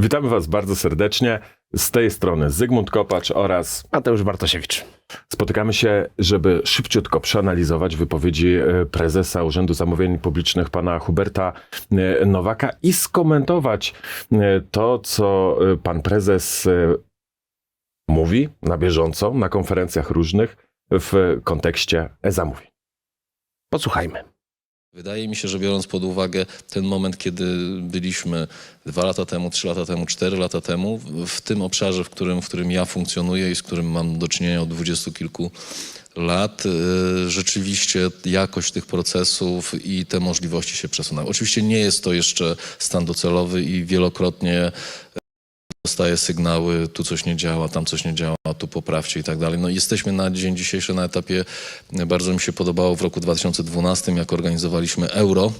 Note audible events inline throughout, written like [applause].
Witamy Was bardzo serdecznie. Z tej strony Zygmunt Kopacz oraz Mateusz Bartosiewicz. spotykamy się, żeby szybciutko przeanalizować wypowiedzi e, prezesa Urzędu Zamówień Publicznych, pana Huberta e, Nowaka i skomentować e, to, co pan prezes mówi na bieżąco na konferencjach różnych w kontekście e-zamówień. Posłuchajmy. Wydaje mi się, że biorąc pod uwagę ten moment, kiedy byliśmy dwa lata temu, trzy lata temu, cztery lata temu, w- tym obszarze, w którym, w którym ja funkcjonuję i z którym mam do czynienia od dwudziestu kilku lat, y, rzeczywiście jakość tych procesów i te możliwości się przesunęły. Oczywiście nie jest to jeszcze stan docelowy i wielokrotnie dostaję sygnały, tu coś nie działa, tam coś nie działa, tu poprawcie i tak dalej. No jesteśmy na dzień dzisiejszy na etapie, bardzo mi się podobało w roku 2012, jak organizowaliśmy euro,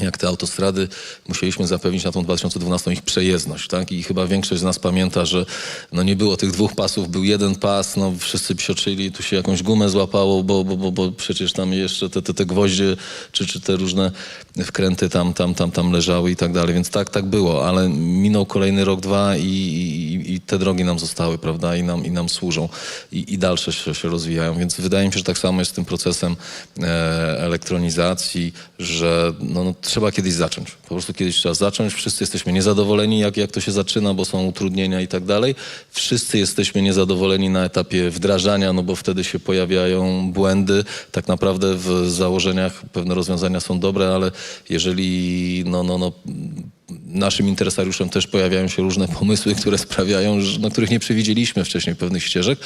jak te autostrady musieliśmy zapewnić na tą 2012 ich przejezdność, tak? I chyba większość z nas pamięta, że no nie było tych dwóch pasów, był jeden pas, no wszyscy psioczyli, tu się jakąś gumę złapało, bo, bo, bo, bo przecież tam jeszcze te, te, te gwoździe, czy, czy te różne wkręty tam, tam, tam, tam leżały i tak dalej, więc tak, tak było, ale minął kolejny rok, dwa i, i, i te drogi nam zostały, prawda, i nam, i nam służą i, i dalsze się, się rozwijają, więc wydaje mi się, że tak samo jest z tym procesem e, elektronizacji, że no, no, trzeba kiedyś zacząć. Po prostu kiedyś trzeba zacząć. Wszyscy jesteśmy niezadowoleni, jak, jak to się zaczyna, bo są utrudnienia i tak dalej. Wszyscy jesteśmy niezadowoleni na etapie wdrażania, no bo wtedy się pojawiają błędy. Tak naprawdę w założeniach pewne rozwiązania są dobre, ale jeżeli no, no, no, naszym interesariuszem też pojawiają się różne pomysły, które sprawiają, że, no, których nie przewidzieliśmy wcześniej pewnych ścieżek,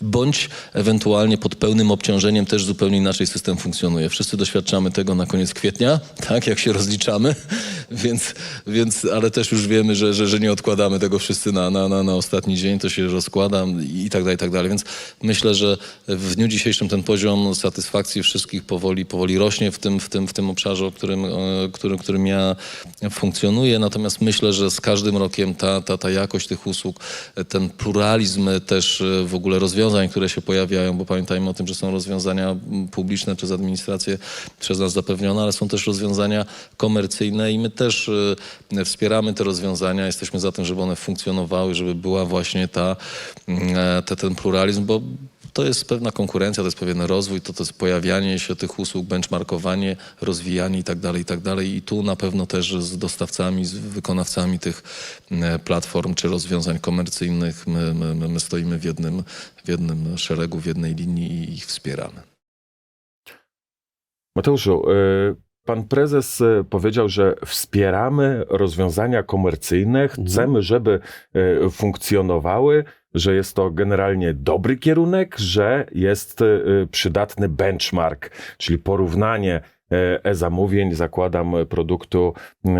bądź ewentualnie pod pełnym obciążeniem też zupełnie inaczej system funkcjonuje. Wszyscy doświadczamy tego na koniec kwietnia, [laughs] tak, jak się rozliczamy, [laughs] więc, więc ale też już wiemy, że, że, że nie odkładamy tego wszyscy na, na, na, na ostatni dzień, to się rozkłada i tak dalej, i tak dalej. Więc myślę, że w dniu dzisiejszym ten poziom satysfakcji wszystkich powoli, powoli rośnie w tym, w tym, w tym obszarze, o którym, e, którym, którym ja funkcjonuję. Natomiast myślę, że z każdym rokiem ta, ta, ta jakość tych usług, ten pluralizm też e, w ogóle rozwiązań, które się pojawiają, bo pamiętajmy o tym, że są rozwiązania publiczne przez administrację przez nas zapewnione, ale są też rozwiązania komercyjne i my też e, wspieramy te rozwiązania. Jesteśmy za tym, żeby one funkcjonowały, żeby była właśnie ta, te, ten pluralizm, bo to jest pewna konkurencja, to jest pewien rozwój, to, to jest pojawianie się tych usług, benchmarkowanie, rozwijanie i tak dalej, i tak dalej. I tu na pewno też z dostawcami, z wykonawcami tych mm, platform czy rozwiązań komercyjnych my, my, my- my stoimy w jednym, w jednym szeregu, w jednej linii i ich wspieramy. Mateuszu, y, pan prezes y, powiedział, że wspieramy rozwiązania komercyjne, chcemy, żeby funkcjonowały, że jest to generalnie dobry kierunek, że jest y, przydatny benchmark, czyli porównanie y, e-zamówień, zakładam, y, produktu y,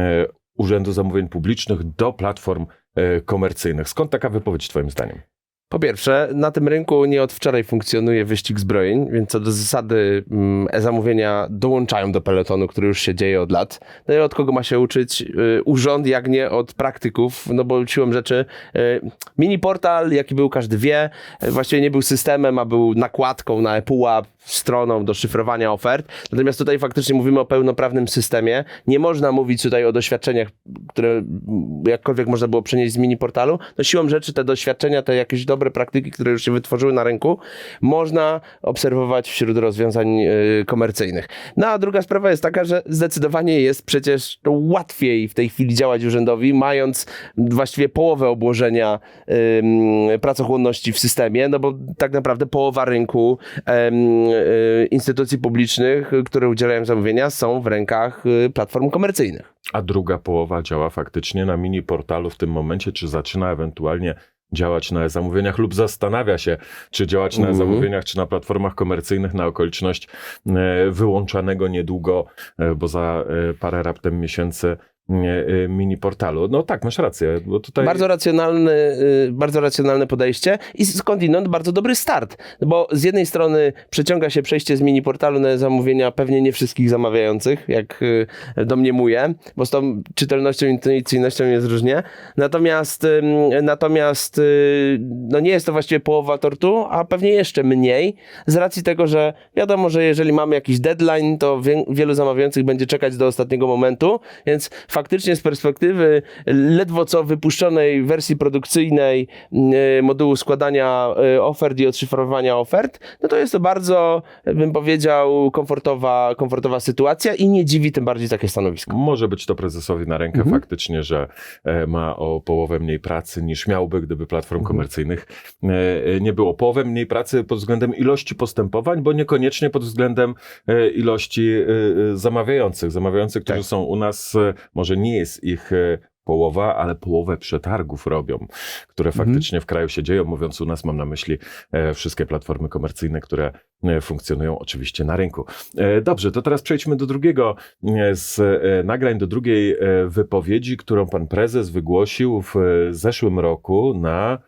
Urzędu Zamówień Publicznych do platform y, komercyjnych. Skąd taka wypowiedź twoim zdaniem? Po pierwsze, na tym rynku nie od wczoraj funkcjonuje wyścig zbrojeń, więc co do zasady mm, e-zamówienia dołączają do peletonu, który już się dzieje od lat. No i od kogo ma się uczyć y, urząd, jak nie od praktyków, no bo siłą rzeczy y, mini portal, jaki był, każdy wie, y, właściwie nie był systemem, a był nakładką na ePUAP, stroną do szyfrowania ofert. Natomiast tutaj faktycznie mówimy o pełnoprawnym systemie. Nie można mówić tutaj o doświadczeniach, które mm, jakkolwiek można było przenieść z mini portalu. No siłą rzeczy te doświadczenia, te jakieś dobre praktyki, które już się wytworzyły na rynku, można obserwować wśród rozwiązań y, komercyjnych. No a druga sprawa jest taka, że zdecydowanie jest przecież łatwiej w tej chwili działać urzędowi, mając właściwie połowę obłożenia pracochłonności w systemie, no bo tak naprawdę połowa rynku y, instytucji publicznych, które udzielają zamówienia, są w rękach y, platform komercyjnych. a druga połowa działa faktycznie na mini portalu w tym momencie, czy zaczyna ewentualnie działać na zamówieniach lub zastanawia się, czy działać na Mhm. zamówieniach, czy na platformach komercyjnych na okoliczność e, wyłączanego niedługo, e, bo za e, parę raptem miesięcy mini portalu. No tak, masz rację, bo tutaj Bardzo racjonalny, y, bardzo racjonalne podejście i skądinąd bardzo dobry start. Bo z jednej strony przeciąga się przejście z mini portalu na zamówienia pewnie nie wszystkich zamawiających, jak y, domniemuję, bo z tą czytelnością intuicyjnością jest różnie. Natomiast, natomiast y, no nie jest to właściwie połowa tortu, a pewnie jeszcze mniej, z racji tego, że wiadomo, że jeżeli mamy jakiś deadline, to wie, wielu zamawiających będzie czekać do ostatniego momentu, więc faktycznie z perspektywy ledwo co wypuszczonej wersji produkcyjnej y, modułu składania y, ofert i odszyfrowania ofert, no to jest to bardzo, bym powiedział, komfortowa, komfortowa sytuacja i nie dziwi tym bardziej takie stanowisko. Może być to prezesowi na rękę Mhm. faktycznie, że e, ma o połowę mniej pracy niż miałby, gdyby platform Mhm. komercyjnych e, e, nie było. Połowę mniej pracy pod względem ilości postępowań, bo niekoniecznie pod względem ilości zamawiających. Zamawiających, którzy Tak. są u nas, e, może nie jest ich e, połowa, ale połowę przetargów robią, które Mhm. faktycznie w kraju się dzieją. Mówiąc u nas, mam na myśli e, wszystkie platformy komercyjne, które e, funkcjonują oczywiście na rynku. Dobrze, to teraz przejdźmy do drugiego z nagrań, do drugiej wypowiedzi, którą pan prezes wygłosił w zeszłym roku na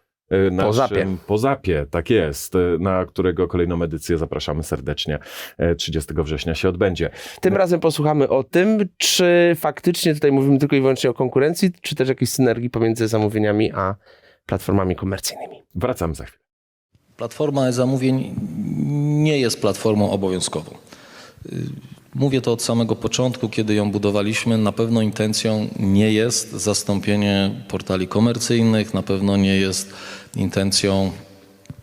naszym Pozapie. Pozapie, tak jest, e, na którego kolejną edycję zapraszamy serdecznie. E, 30 września się odbędzie. Tym razem posłuchamy o tym, czy faktycznie tutaj mówimy tylko i wyłącznie o konkurencji, czy też jakiejś synergii pomiędzy zamówieniami a platformami komercyjnymi. Wracamy za chwilę. Platforma e-zamówień nie jest platformą obowiązkową. Mówię to od samego początku, kiedy ją budowaliśmy. Na pewno intencją nie jest zastąpienie portali komercyjnych, na pewno nie jest intencją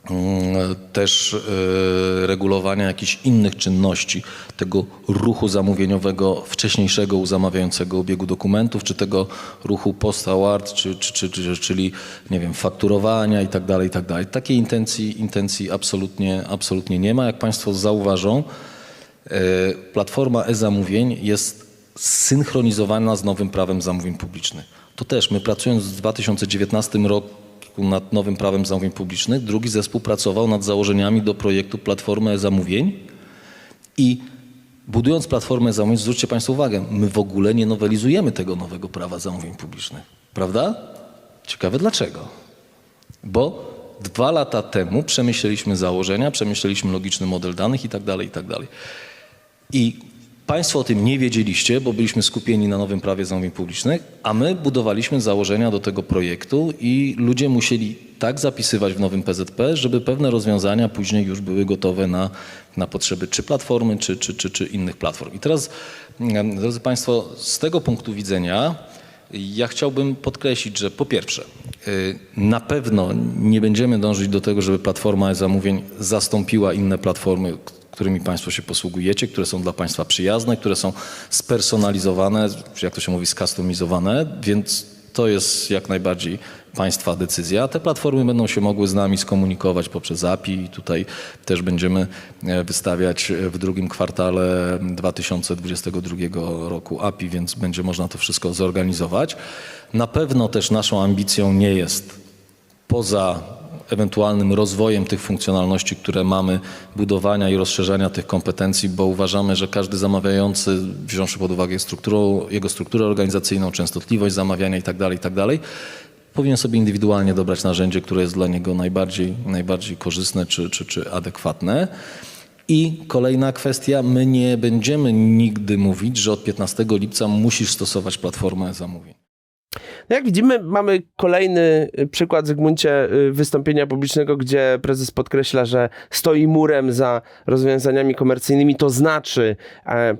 mm, też y, regulowania jakichś innych czynności, tego ruchu zamówieniowego wcześniejszego u zamawiającego obiegu dokumentów, czy tego ruchu post-award, czy, czy, czy, czy, czyli nie wiem, fakturowania i tak dalej, i tak. Takiej intencji, intencji absolutnie, absolutnie nie ma. Jak Państwo zauważą, platforma e-zamówień jest synchronizowana z nowym prawem zamówień publicznych. To też my pracując w 2019 roku nad nowym prawem zamówień publicznych, drugi zespół pracował nad założeniami do projektu platformy e-zamówień i budując platformę zamówień, zwróćcie Państwo uwagę, my w ogóle nie nowelizujemy tego nowego prawa zamówień publicznych. Prawda? Ciekawe dlaczego. Bo dwa lata temu przemyśleliśmy założenia, przemyśleliśmy logiczny model danych i tak dalej, i Państwo o tym nie wiedzieliście, bo byliśmy skupieni na nowym prawie zamówień publicznych, a my budowaliśmy założenia do tego projektu i ludzie musieli tak zapisywać w nowym PZP, żeby pewne rozwiązania później już były gotowe na, na potrzeby czy platformy, czy, czy, czy, czy innych platform. I teraz, em, drodzy Państwo, z tego punktu widzenia ja chciałbym podkreślić, że po pierwsze, y, na pewno nie będziemy dążyć do tego, żeby platforma zamówień zastąpiła inne platformy, którymi Państwo się posługujecie, które są dla Państwa przyjazne, które są spersonalizowane, czy jak to się mówi, skustomizowane, więc to jest jak najbardziej Państwa decyzja. Te platformy będą się mogły z nami skomunikować poprzez API i tutaj też będziemy e, wystawiać w drugim kwartale 2022 roku API, więc będzie można to wszystko zorganizować. Na pewno też naszą ambicją nie jest poza ewentualnym rozwojem tych funkcjonalności, które mamy, budowania i rozszerzania tych kompetencji, bo uważamy, że każdy zamawiający, wziąwszy pod uwagę jego strukturę organizacyjną, częstotliwość zamawiania itd., itd., powinien sobie indywidualnie dobrać narzędzie, które jest dla niego najbardziej, najbardziej korzystne czy, czy, czy adekwatne. I kolejna kwestia, my nie będziemy nigdy mówić, że od 15 lipca musisz stosować platformę zamówień. Jak widzimy, mamy kolejny y, przykład, Zygmuncie, y, wystąpienia publicznego, gdzie prezes podkreśla, że stoi murem za rozwiązaniami komercyjnymi, to znaczy e,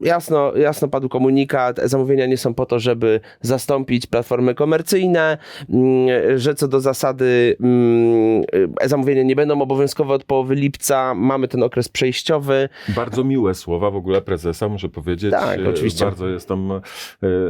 Jasno, jasno padł komunikat, zamówienia nie są po to, żeby zastąpić platformy komercyjne, mm, że co do zasady mm, zamówienia nie będą obowiązkowe od połowy lipca, mamy ten okres przejściowy. Bardzo miłe słowa w ogóle prezesa, muszę powiedzieć. Tak, E, oczywiście. Bardzo jestem, e,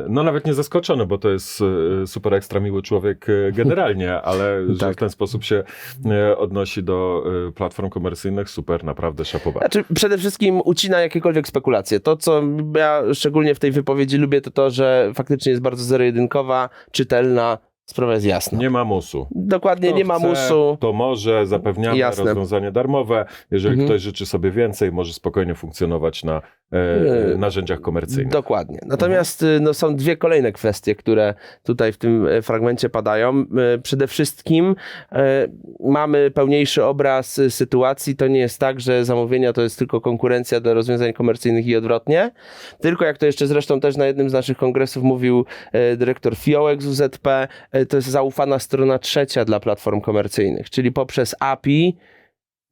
no nawet nie zaskoczony, bo to jest e, super ekstra miły człowiek e, generalnie, [laughs] ale że Tak. w ten sposób się e, odnosi do e, platform komercyjnych, super, naprawdę szapowa. Znaczy, przede wszystkim ucina jakiekolwiek spekulacje. To, co ja szczególnie w tej wypowiedzi lubię, to to, że faktycznie jest bardzo zero-jedynkowa, czytelna, sprawa jest jasna. Nie ma musu. Dokładnie, Kto nie ma chce, musu. To może, zapewniamy Jasne. rozwiązanie darmowe. Jeżeli Mhm. ktoś życzy sobie więcej, może spokojnie funkcjonować na e, Nie. narzędziach komercyjnych. Dokładnie. Natomiast y, no, są dwie kolejne kwestie, które tutaj w tym e, fragmencie padają. Przede wszystkim e, mamy pełniejszy obraz sytuacji. To nie jest tak, że zamówienia to jest tylko konkurencja dla rozwiązań komercyjnych i odwrotnie. Tylko jak to jeszcze zresztą też na jednym z naszych kongresów mówił e, dyrektor Fiołek z UZP, e, to jest zaufana strona trzecia dla platform komercyjnych, czyli poprzez API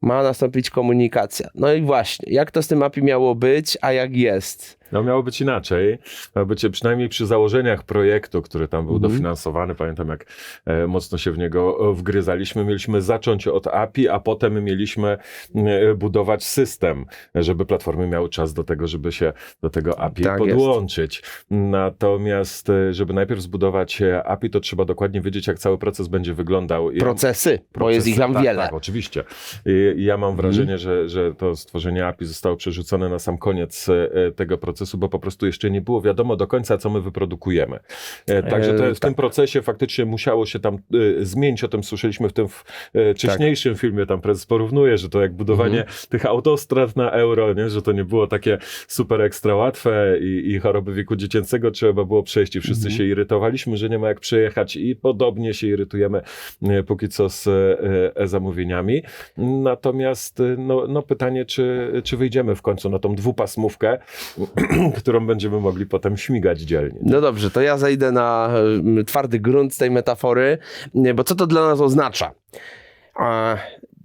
ma nastąpić komunikacja. No i właśnie, jak to z tym API miało być, a jak jest? No miało być inaczej. Miało być przynajmniej przy założeniach projektu, który tam był Mhm. dofinansowany. Pamiętam, jak e, mocno się w niego wgryzaliśmy. Mieliśmy zacząć od API, a potem mieliśmy e, budować system, żeby platformy miały czas do tego, żeby się do tego API Tak jest. podłączyć. Natomiast, e, żeby najpierw zbudować e, API, to trzeba dokładnie wiedzieć, jak cały proces będzie wyglądał. I- Procesy, bo jest ich tam tak, wiele. Tak, oczywiście. I ja mam wrażenie, że, że to stworzenie API zostało przerzucone na sam koniec e, tego procesu, bo po prostu jeszcze nie było wiadomo do końca, co my wyprodukujemy. E, Także to, E, w tym procesie faktycznie musiało się tam e, zmienić. O tym słyszeliśmy w tym e, wcześniejszym Tak. filmie. Tam prezes porównuje, że to jak budowanie Mhm. tych autostrad na euro, nie? że to nie było takie super ekstra łatwe i, i choroby wieku dziecięcego trzeba było przejść i wszyscy Mhm. się irytowaliśmy, że nie ma jak przejechać i podobnie się irytujemy póki co z e, e-zamówieniami. Natomiast no, no pytanie, czy, czy wyjdziemy w końcu na tą dwupasmówkę, [clears throat] którą będziemy mogli potem śmigać dzielnie. No dobrze, to ja zejdę na em, twardy grunt tej metafory, bo co to dla nas oznacza? A,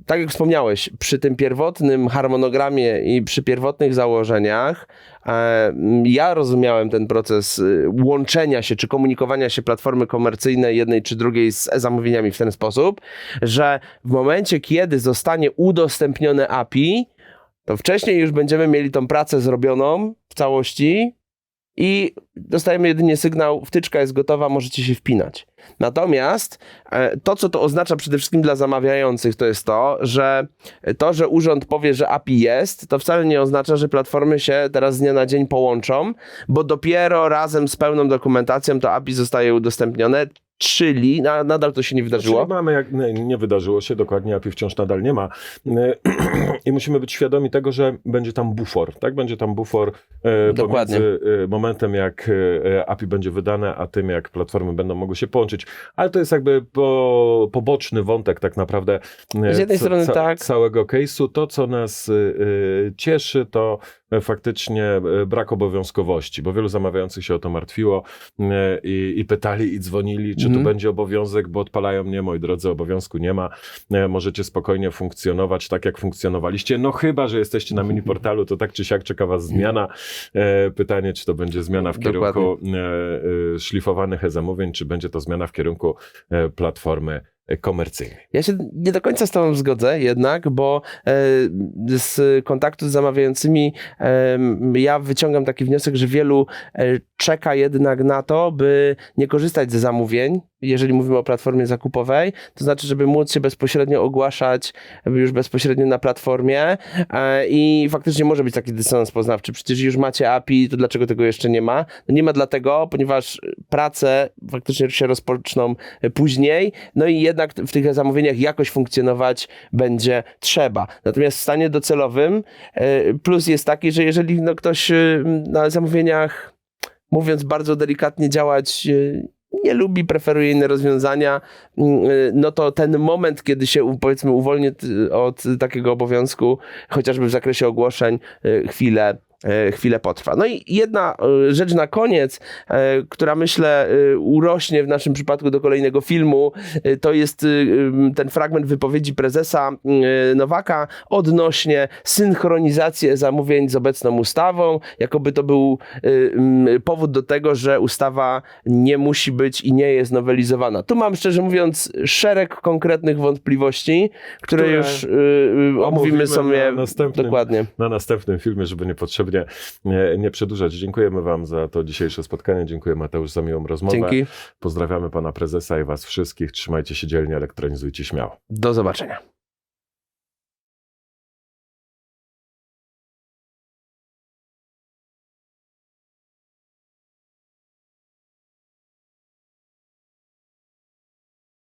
tak jak wspomniałeś, przy tym pierwotnym harmonogramie i przy pierwotnych założeniach, e, ja rozumiałem ten proces y, łączenia się czy komunikowania się platformy komercyjnej jednej czy drugiej z e-zamówieniami w ten sposób, że w momencie, kiedy zostanie udostępnione API, to wcześniej już będziemy mieli tą pracę zrobioną w całości i dostajemy jedynie sygnał, wtyczka jest gotowa, możecie się wpinać. Natomiast e, to, co to oznacza przede wszystkim dla zamawiających, to jest to, że to, że urząd powie, że API jest, to wcale nie oznacza, że platformy się teraz z dnia na dzień połączą, bo dopiero razem z pełną dokumentacją to API zostaje udostępnione, czyli na, nadal to się nie wydarzyło. Czyli mamy, jak, nie, nie wydarzyło się, dokładnie API wciąż nadal nie ma. E, [clears throat] I musimy być świadomi tego, że będzie tam bufor, tak? Będzie tam bufor e, Dokładnie. pomiędzy e, momentem, jak e, API będzie wydane, a tym, jak platformy będą mogły się połączyć. Ale to jest jakby po, poboczny wątek tak naprawdę Z jednej strony tak. całego case'u. To, co nas e, cieszy, to faktycznie e, brak obowiązkowości, bo wielu zamawiających się o to martwiło e, i, i pytali i dzwonili, czy Mhm. tu będzie obowiązek, bo odpalają mnie, moi drodzy, obowiązku nie ma. E, Możecie spokojnie funkcjonować tak, jak funkcjonowaliście. No chyba, że jesteście na mini portalu, to tak czy siak czeka was zmiana. E, Pytanie, czy to będzie zmiana w Dokładnie. kierunku e, e, szlifowanych e-zamówień, czy będzie to zmiana w kierunku e, platformy e, komercyjnej. Ja się nie do końca z Tobą zgodzę jednak, bo e, z kontaktu z zamawiającymi ja wyciągam taki wniosek, że wielu e, czeka jednak na to, by nie korzystać ze zamówień, jeżeli mówimy o platformie zakupowej, to znaczy, żeby móc się bezpośrednio ogłaszać już bezpośrednio na platformie e, i faktycznie może być taki dysonans poznawczy. Przecież już macie API, to dlaczego tego jeszcze nie ma? No nie ma dlatego, ponieważ prace faktycznie się rozpoczną później, no i jednak w tych zamówieniach jakoś funkcjonować będzie trzeba. Natomiast w stanie docelowym e, plus jest taki, że jeżeli no, ktoś e, na zamówieniach, mówiąc bardzo delikatnie, działać e, nie lubi, preferuje inne rozwiązania, mm, no to ten moment, kiedy się powiedzmy uwolni od takiego obowiązku, chociażby w zakresie ogłoszeń, chwilę, chwilę potrwa. No i jedna y, rzecz na koniec, y, która myślę urośnie w naszym przypadku do kolejnego filmu, to jest ten fragment wypowiedzi prezesa Nowaka odnośnie synchronizacji zamówień z obecną ustawą, jakoby to był powód do tego, że ustawa nie musi być i nie jest nowelizowana. Tu mam szczerze mówiąc szereg konkretnych wątpliwości, które, Które już omówimy sobie na następnym dokładnie. na następnym filmie, żeby niepotrzebnie nie, nie przedłużać. Dziękujemy Wam za to dzisiejsze spotkanie. Dziękuję Mateusz za miłą rozmowę. Dzięki. Pozdrawiamy Pana Prezesa i Was wszystkich. Trzymajcie się dzielnie, elektronizujcie śmiało. Do zobaczenia.